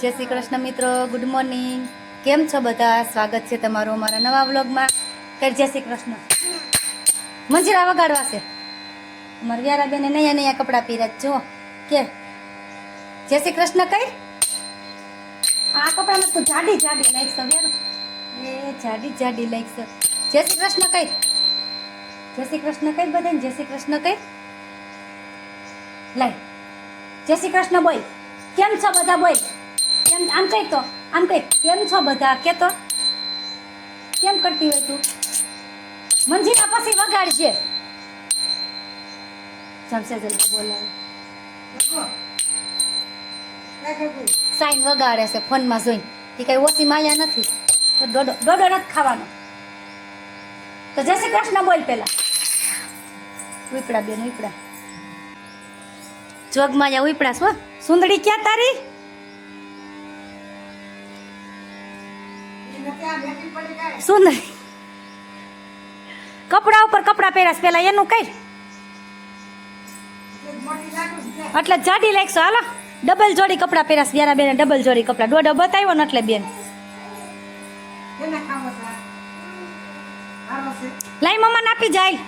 જય શ્રી કૃષ્ણ મિત્રો good morning કેમ છો બધા? સ્વાગત છે તમારું અમારા નવા વ્લોગમાં કર જય શ્રી કૃષ્ણ. મંજીરા વગાડવા છે. અમારા વ્યારા બેને નયા નયા કપડાં પહેર્યા છે. જુઓ કે. જય શ્રી કૃષ્ણ કઈ? આ કપડામાં તો જાડી જાડી લાગશે વ્યારો. એ જાડી જાડી લાગશે જય શ્રી કૃષ્ણ કઈ? જય શ્રી કૃષ્ણ કઈ બધાને? જય શ્રી કૃષ્ણ કઈ? લાઈ જય શ્રી કૃષ્ણ બોય. કેમ છો બધા કેમ આમ કઈ તો, આમ કઈ, કેમ છો બધા? કે તો કેમ કરતી હોય તું? મંજીરા પછી વગાડશે જમશે જલ્દી બોલાવે સાઈન વગાડે છે, ફોનમાં જોઈને. એ કઈ ઓછી માયા નથી. તો ડોડો ડોડો નથી ખાવાનો. તો જય શ્રી કૃષ્ણ બોલ પેલા. ઉપડા બેન, ઉપડા. જોગમાં ઉપડા છો? સુંદડી ક્યાં તારી? સુંદરી. કપડા ઉપર કપડા પહેરાશ પેલા એનું કઈ? એટલે જાડી લાગશો, હાલો. ડબલ જોડી કપડા પહેરાશ યારા બેને ડબલ જોડી કપડા. દોડો બતાવ્યો ને એટલે બેન. લાઈ મમ્મા આપી જાય.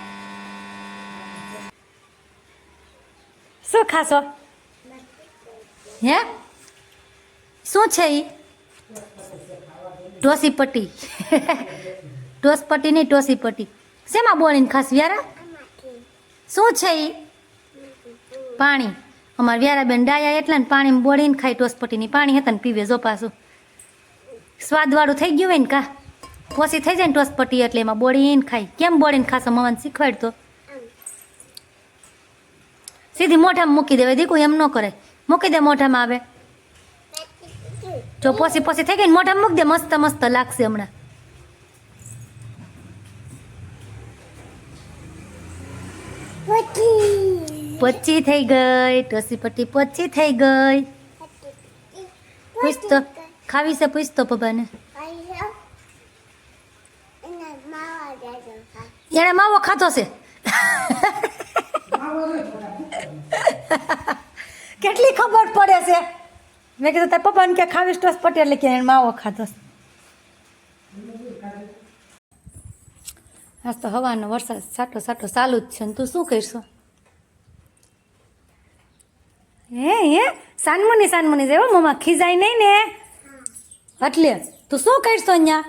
શું ખાશો? હે? શું છે ઈ? ટોસી પટ્ટી ટોસ પટ્ટી નહીં ટોસી પટ્ટી શેમાં બોલીને ખાસ વ્યારા? શું છે એ પાણી. અમારા વ્યારા બેન ડાયા એટલા ને પાણી બોળીને ખાય ટોસ પટ્ટીની પાણી હતા ને પીવે જો પાછું. સ્વાદવાળું થઈ ગયું હોય ને કા? પોસી થઈ જાય ને ટોસ પટ્ટી એટલે એમાં બોળીને ખાય. કેમ બોળીને ખાશો? મમ્માને શીખવાડતો. સીધી મોઢામાં મૂકી દેવાય. દીકું, એમ ન કરે મૂકી દે મોઢામાં આવે. જો પોસી પોસી થઈ ગઈ ને મોઢામાં મૂકી દે મસ્ત મસ્ત લાગશે હમણાં. પચી થઈ ગઈ ટોસી પટ્ટી પચી થઈ ગઈ. પૂછતો ખાવી છે પૂછતો પપ્પાને. એણે માવો ખાધો છે. કેટલી ખબર પડે છે? મેં કીધું તાર પપ્પાને કે ખાવીશ તો પટેલ એટલે કે એણે માવો ખાધો. આજ તો હવાનો વરસાદ સાટો સાટો ચાલુ જ છે ને તું શું કરશો? હે હે? સાનમુની સાનમુની જેવો મમ્મા ખીજાય નહીં ને? એટલે તું શું કરશો અહીંયા?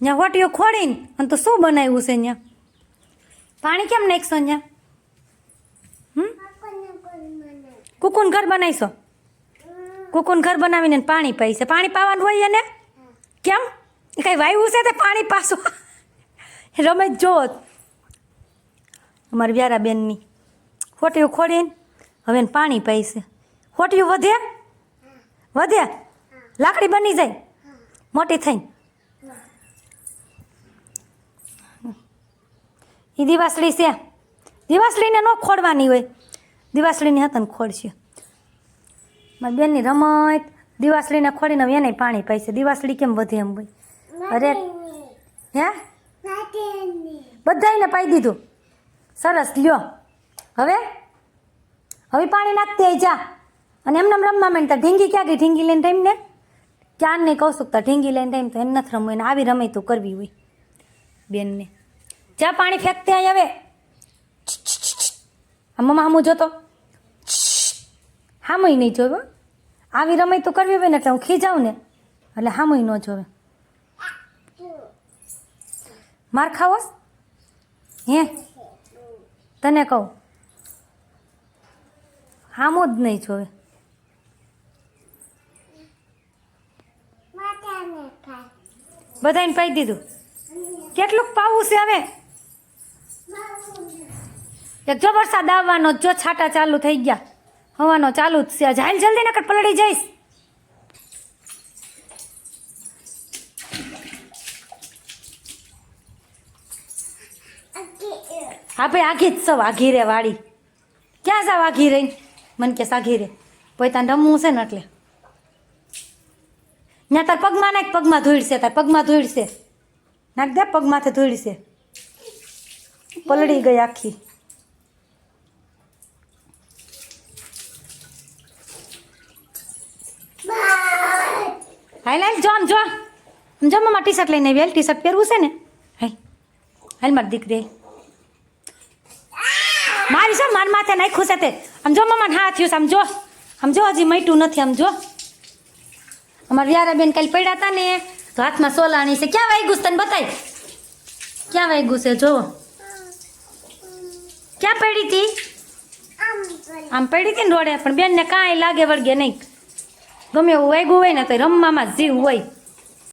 ત્યાં હોટીઓ ખોડીને અને તું શું બનાવ્યું છે અહીંયા? પાણી કેમ નાખશો અહીંયા? હમ? કુકુન ઘર બનાવીશો? કુકુન ઘર બનાવીને પાણી પાઈ છે. પાણી પાવાનું હોય એને? કેમ? એ કાંઈ વાયુ છે તે પાણી પાછું? રમે જો. અમારી વ્યારા બેનની ખોટિયું ખોડીને હવે પાણી પાઈ છે. ખોટિયું વધે? વધે? લાકડી બની જાય? મોટી થઈને. એ દિવાસળી છે. દિવાસળીને ન ખોડવાની હોય. દિવાસળીની ને ખોડશે મારી બેનની રમત દિવાસળીને ખોડીને એને પાણી પાય છે દિવાસળી કેમ વધે એમ ભાઈ અરે, હે? બધાને પાઈ દીધું. સરસ, લ્યો. હવે? હવે પાણી નાખતી આવી જા. અને એમને એમ રમવા માંડતા. ઢીંગી ક્યાં ગઈ ઢીંગી લઈને ટાઈમ ને ક્યાં નહીં કહું શકતા. ઢીંગી લઈને ટાઈમ તો એમ નથી રમવું. એને આવી રમે તો કરવી હોય. બેનને. જા પાણી ફેંકતે અહીં હવે. આ મમ્મા હું જોતો. હામુય નહીં જોવે. આવી રમાઈ તો કરવી હોય ને એટલે હું ખીજાઉં ને. એટલે હામુય ન જોવે. માર ખાવોસ? હે? તને કહું. હામો જ નહીં જોવે. બધાને પાઈ દીધું. કેટલુંક પાવું છે હવે? એક જો વરસાદ આવવાનો જો છાટા ચાલુ થઈ ગયા. હવાનો ચાલુ જ છે. જાઈલ જલ્દી નકર પલળી જઈશ. હા ભાઈ, આઘી જ સૌ આઘી રે વાડી ક્યાં જાવ આઘી રહી મને કે સાઘી રે. પોતાને રમવું છે ને એટલે. ત્યાં તાર પગમાં નાખ, પગમાં ધોઈડશે તાર પગમાં ધોઈડશે નાખ દે, પગમાંથી ધોઈડશે પલળી ગઈ આખી. હાલ હાલ જો આમ જો આમ. જો મમ્મા ટી શર્ટ લઈને આવી. હાલ ટી શર્ટ પહેરવું છે ને? હાલ. હાલ મારી દીકરી. મારી છે માર માથે નાખ્યું છે તે. આમ જો મમ્મા હા થયું છે આમ જો. આમ જો હજી મટ્યું નથી આમ જો. અમારા વ્યારાબેન કાલે પડ્યા હતા ને તો હાથમાં સોલાણી છે. ક્યાં વાગ્યું છે તને બતાય? ક્યાં વાગ્યું છે? જો ક્યાં પડી હતી? આમ પડી હતી ને રોડે. પણ બેનને કાંઈ લાગે વળગે નહીં. ગમે એવું વાગ્યું હોય ને તો રમવામાં જીવ હોય.